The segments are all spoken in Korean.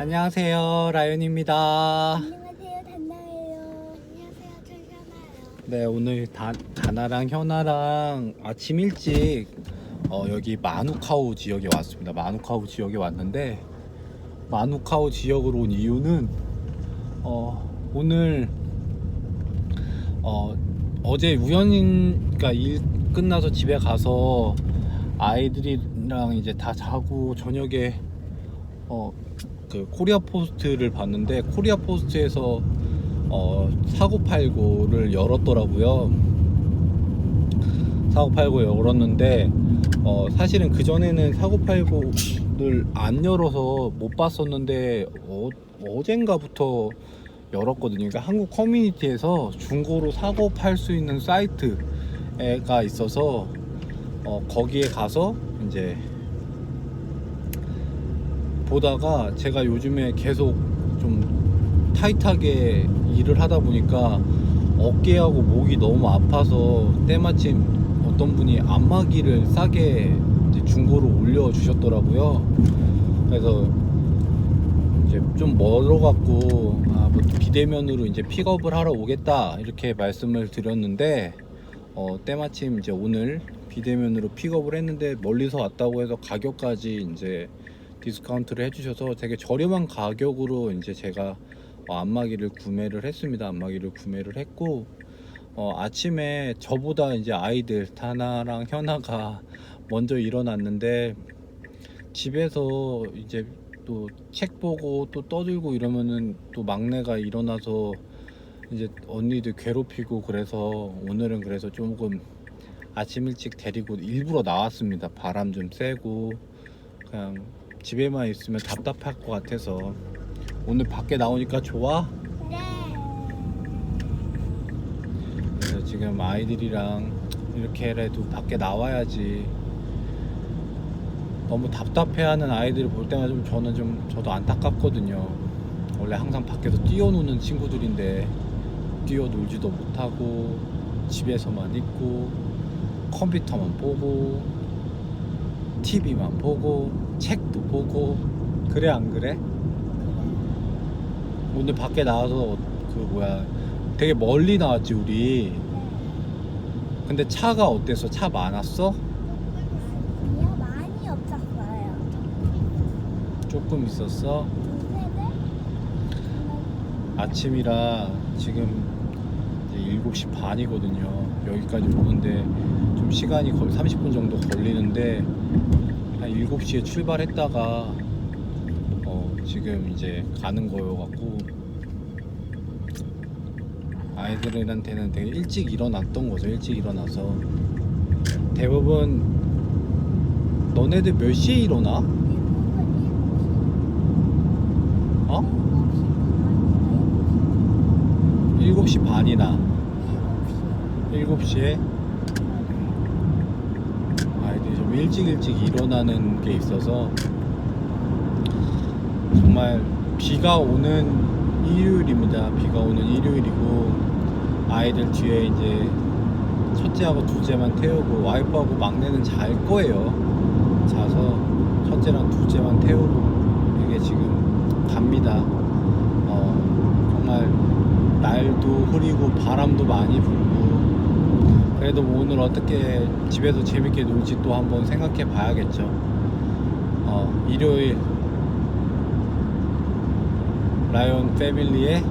안녕하세요, 라연입니다. 안녕하세요, 단나예요. 안녕하세요, 철현아요. 네, 오늘 다, 다나랑 현아랑 아침 일찍 어, 여기 마누카우 지역에 왔습니다. 마누카우 지역에 왔는데 마누카우 지역으로 온 이유는 어, 오늘 어, 어제 우연인 그러니까 일 끝나서 집에 가서 아이들이랑 이제 다 자고 저녁에 어, 그 코리아 포스트를 봤는데 코리아 포스트에서 어, 사고 팔고를 열었더라고요. 사고 팔고 열었는데 어, 사실은 그 전에는 사고 팔고를 안 열어서 못 봤었는데 어, 어젠가부터 열었거든요. 그러니까 한국 커뮤니티에서 중고로 사고 팔 수 있는 사이트가 있어서 어, 거기에 가서 이제 보다가 제가 요즘에 계속 좀 타이트하게 일을 하다 보니까 어깨하고 목이 너무 아파서 때마침 어떤 분이 안마기를 싸게 중고로 올려주셨더라고요. 그래서 이제 좀 멀어갖고 아, 뭐 비대면으로 이제 픽업을 하러 오겠다 이렇게 말씀을 드렸는데 어, 때마침 이제 오늘 비대면으로 픽업을 했는데 멀리서 왔다고 해서 가격까지 이제 디스카운트를 해주셔서 되게 저렴한 가격으로 이제 제가 어, 안마기를 구매를 했습니다. 안마기를 구매를 했고 어, 아침에 저보다 이제 아이들 다나랑 현아가 먼저 일어났는데 집에서 이제 또 책 보고 또 떠들고 이러면은 또 막내가 일어나서 이제 언니들 괴롭히고 그래서 오늘은 그래서 조금 아침 일찍 데리고 일부러 나왔습니다. 바람 좀 쐬고 그냥 집에만 있으면 답답할 것 같아서 오늘 밖에 나오니까 좋아? 네. 그래서 지금 아이들이랑 이렇게라도 밖에 나와야지 너무 답답해하는 아이들을 볼 때마다 좀 저는 좀 저도 안타깝거든요. 원래 항상 밖에서 뛰어노는 친구들인데 뛰어놀지도 못하고 집에서만 있고 컴퓨터만 보고 TV만 보고 책도 보고 그래 안 그래? 오늘 밖에 나와서 그 뭐야 되게 멀리 나왔지 우리 근데 차가 어땠어? 차 많았어? 아니요, 많이 없었어요. 조금 있었어? 아침이라 지금 이제 7시 반이거든요 여기까지 오는데 좀 시간이 거의 30분 정도 걸리는데 한 7시에 출발했다가 어, 지금 이제 가는 거여갖고 아이들한테는 되게 일찍 일어났던 거죠 일찍 일어나서 대부분 너네들 몇 시에 일어나? 어? 7시 반이나 7시에 아이들이 좀 일찍 일찍 일어나는 게 있어서 정말 비가 오는 일요일입니다. 비가 오는 일요일이고 아이들 뒤에 이제 첫째하고 둘째만 태우고 와이프하고 막내는 잘 거예요. 자서 첫째랑 둘째만 태우고 이게 지금 갑니다. 어, 정말 날도 흐리고 바람도 많이 불고 그래도 뭐 오늘 어떻게 집에서 재밌게 놀지 또 한번 생각해 봐야겠죠. 어, 일요일 라이온 패밀리의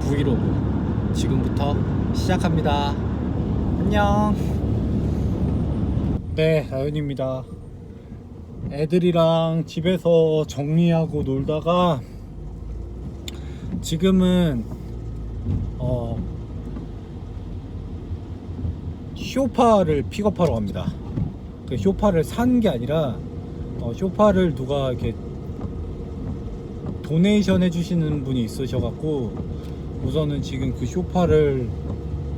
브이로그 지금부터 시작합니다. 안녕. 네, 라이온입니다. 애들이랑 집에서 정리하고 놀다가 지금은 어 쇼파를 픽업하러 갑니다. 그 쇼파를 산 게 아니라 어, 쇼파를 누가 이렇게 도네이션 해주시는 분이 있으셔갖고 우선은 지금 그 쇼파를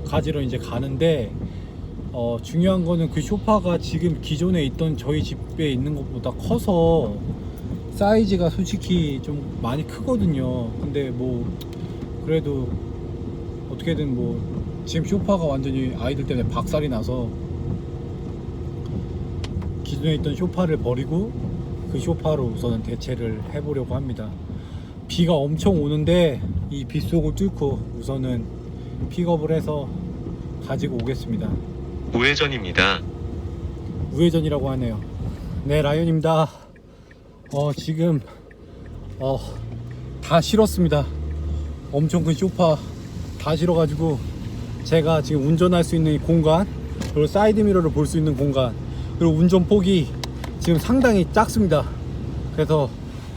가지러 이제 가는데 어, 중요한 거는 그 쇼파가 지금 기존에 있던 저희 집에 있는 것보다 커서 사이즈가 솔직히 좀 많이 크거든요. 근데 뭐 그래도 어떻게든 뭐 지금 쇼파가 완전히 아이들 때문에 박살이 나서 기존에 있던 쇼파를 버리고 그그 쇼파로 우선은 대체를 해보려고 합니다. 비가 엄청 오는데 이 빗속을 뚫고 우선은 픽업을 해서 가지고 오겠습니다. 우회전입니다. 우회전이라고 하네요. 네, 라이언입니다. 어, 지금, 어, 다 실었습니다. 엄청 큰 쇼파 다 실어가지고 제가 지금 운전할 수 있는 이 공간, 그리고 사이드 미러를 볼 수 있는 공간, 그리고 운전폭이 지금 상당히 작습니다. 그래서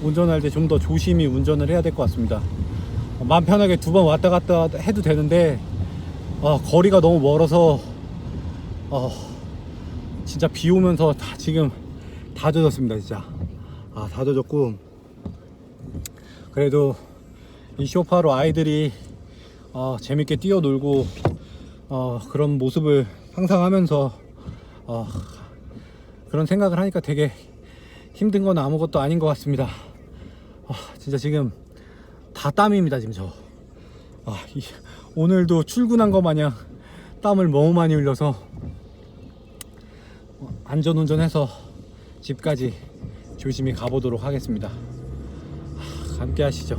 운전할 때 좀 더 조심히 운전을 해야 될 것 같습니다. 어, 마음 편하게 두 번 왔다 갔다 해도 되는데, 어, 거리가 너무 멀어서, 어, 진짜 비 오면서 다 지금 다 젖었습니다 진짜 아 다 젖었고 그래도 이 쇼파로 아이들이 어, 재밌게 뛰어놀고 어, 그런 모습을 상상하면서 어, 그런 생각을 하니까 되게 힘든 건 아무것도 아닌 것 같습니다 아, 진짜 지금 다 땀입니다 지금 저 아, 이- 오늘도 출근한 것 마냥 땀을 너무 많이 흘려서 안전운전해서 집까지 조심히 가보도록 하겠습니다. 하, 함께 하시죠.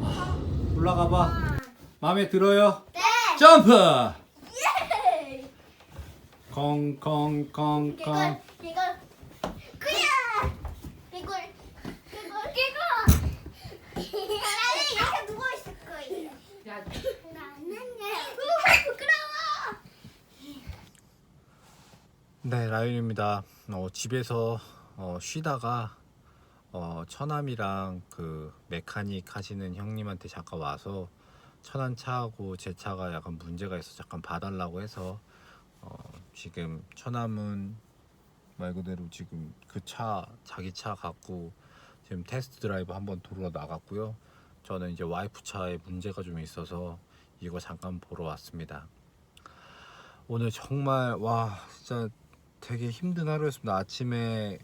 아, 올라가봐. 마음에 들어요? 네. 점프! 예. 콩콩콩콩. 이걸 이걸 그냥 이걸 이걸 이걸 나는 이렇게 누워 있을 거예요. 나는 우와 부끄러워. 네, 라윤입니다. 어, 집에서 어, 쉬다가 어, 처남이랑 그 메카닉 하시는 형님한테 잠깐 와서 천안 차하고 제 차가 약간 문제가 있어 잠깐 봐달라고 해서 어, 지금 처남은 말 그대로 지금 그 차 자기 차 갖고 지금 테스트 드라이브 한번 도로 나갔고요. 저는 이제 와이프 차에 문제가 좀 있어서 이거 잠깐 보러 왔습니다. 오늘 정말 와 진짜 되게 힘든 하루였습니다. 아침에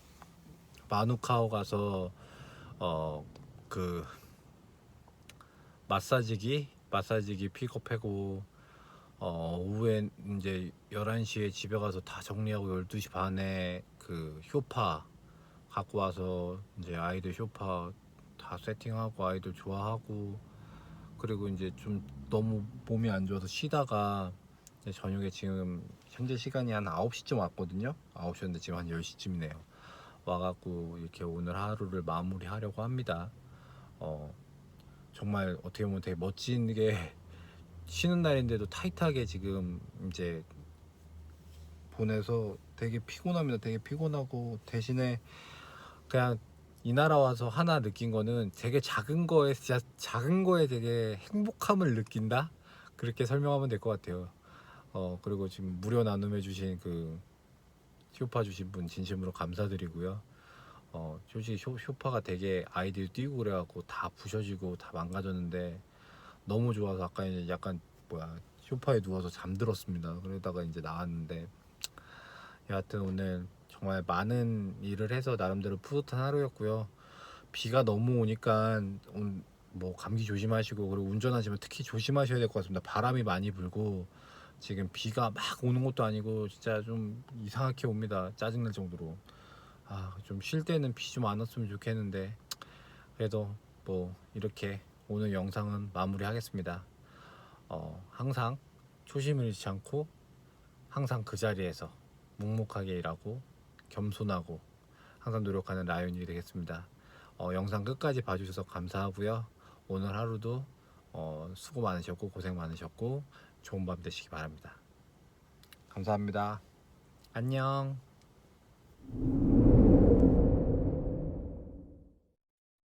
마누카오 가서 어 그 마사지기 마사지기 픽업하고 어 오후에 이제 11시에 집에 가서 다 정리하고 12시 반에 그 쇼파 갖고 와서 이제 아이들 쇼파 다 세팅하고 아이들 좋아하고 그리고 이제 좀 너무 몸이 안 좋아서 쉬다가 저녁에 지금 현재 시간이 한 9시쯤 왔거든요. 9시였는데 지금 한 10시쯤이네요. 와갖고 이렇게 오늘 하루를 마무리하려고 합니다. 어, 정말 어떻게 보면 되게 멋지게 쉬는 날인데도 타이트하게 지금 이제 보내서 되게 피곤합니다. 되게 피곤하고 대신에 그냥 이 나라 와서 하나 느낀 거는 되게 작은 거에 진짜 작은 거에 되게 행복함을 느낀다. 그렇게 설명하면 될 것 같아요. 어 그리고 지금 무료 나눔해 주신 그 쇼파 주신 분 진심으로 감사드리고요. 어 솔직히 쇼, 쇼파가 되게 아이들 뛰고 그래갖고 다 부셔지고 다 망가졌는데 너무 좋아서 아까 이제 약간 뭐야 쇼파에 누워서 잠들었습니다. 그러다가 이제 나왔는데 여하튼 오늘 정말 많은 일을 해서 나름대로 뿌듯한 하루였고요. 비가 너무 오니까 온- 뭐 감기 조심하시고 그리고 운전하시면 특히 조심하셔야 될 것 같습니다. 바람이 많이 불고 지금 비가 막 오는 것도 아니고 진짜 좀 이상하게 옵니다. 짜증날 정도로. 아, 좀 쉴 때는 비 좀 안 왔으면 좋겠는데 그래도 뭐 이렇게 오늘 영상은 마무리하겠습니다. 어, 항상 초심을 잃지 않고 항상 그 자리에서 묵묵하게 일하고 겸손하고 항상 노력하는 라이온이 되겠습니다. 어, 영상 끝까지 봐주셔서 감사하고요. 오늘 하루도 어, 수고 많으셨고 고생 많으셨고 좋은 밤 되시기 바랍니다. 감사합니다. 안녕.